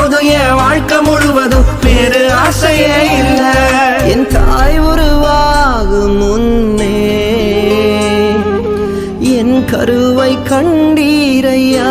போதும் என் வாழ்க்கை முழுவதும் வேறு ஆசையே இல்லை. என் தாய் உருவாகும் முன்னே என் கருவை கண்டீரையா?